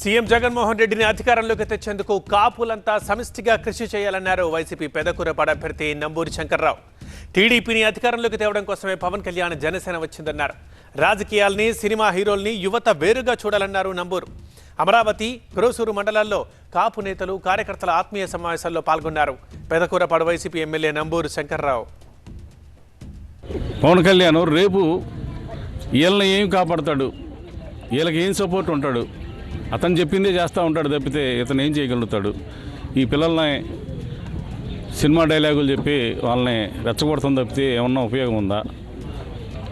CM Jaganmohan రెడ్డిని అధికారంలోకి తెచ్చేందుకు కాపులంతా సమిష్టిగా కృషి చేయాలన్నారు వైసీపీ పెదకూరపాడ అభ్యర్థి నంబూరి శంకర్రావు. టీడీపీని అధికారంలోకి తేవడం కోసమే పవన్ కళ్యాణ్ జనసేన వచ్చిందన్నారు. రాజకీయాల్ని సినిమా హీరోల్ని యువత వేరుగా చూడాలన్నారు నంబూరు. అమరావతి కురోసూరు మండలాల్లో కాపు నేతలు కార్యకర్తల ఆత్మీయ సమావేశాల్లో పాల్గొన్నారు. Pedakurapadu YCP MLA Namburu Shankar Rao. Pawan Kalyan రేపు వీళ్ళని ఏం కాపాడతాడు? వీళ్ళకి ఏం సపోర్ట్ ఉంటాడు? అతను చెప్పిందే చేస్తూ ఉంటాడు తప్పితే ఇతను ఏం చేయగలుగుతాడు? ఈ పిల్లల్ని సినిమా డైలాగులు చెప్పి వాళ్ళని రెచ్చగొడతాం తప్పితే ఏమన్నా ఉపయోగం ఉందా?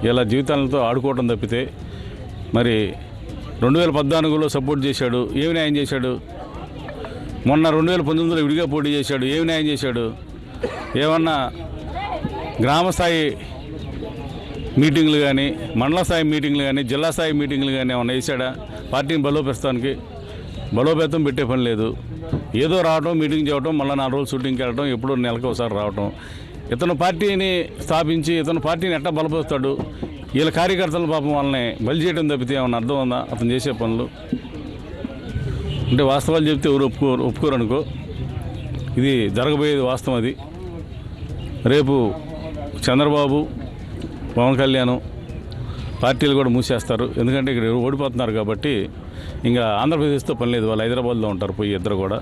ఇలా జీవితాలతో ఆడుకోవటం తప్పితే మరి రెండు వేల పద్నాలుగులో సపోర్ట్ చేశాడు ఏమి న్యాయం చేశాడు? మొన్న రెండు వేల పంతొమ్మిదిలో విడిగా పోటీ చేశాడు ఏమి న్యాయం చేశాడు? ఏమన్నా గ్రామ స్థాయి మీటింగ్లు కానీ మండల స్థాయి మీటింగ్లు కానీ జిల్లా స్థాయి మీటింగ్లు కానీ ఏమన్నా వేసాడా పార్టీని బలోపేస్తానికి బలోపేతం పెట్టే పని లేదు. ఏదో రావటం మీటింగ్ చేయటం మళ్ళీ నాలుగు రోజులు షూటింగ్కి వెళ్ళడం ఎప్పుడో నెలకు ఒకసారి రావటం. ఇతను పార్టీని స్థాపించి ఇతను పార్టీని ఎట్టా బలపరుస్తాడు? వీళ్ళ కార్యకర్తల పాపం వాళ్ళని బలి చేయడం తప్పితే ఏమన్నా అర్థం ఉందా? అతను చేసే పనులు. అంటే వాస్తవాలు చెప్తే ఎవరు ఒప్పుకోరు ఒప్పుకోరు అనుకో. ఇది జరగబోయేది వాస్తవం అది. రేపు చంద్రబాబు పవన్ కళ్యాణ్ పార్టీలు కూడా మూసేస్తారు. ఎందుకంటే ఇక్కడ ఓడిపోతున్నారు కాబట్టి ఇంకా ఆంధ్రప్రదేశ్తో పని లేదు. వాళ్ళు హైదరాబాద్లో ఉంటారు పోయి ఇద్దరు కూడా.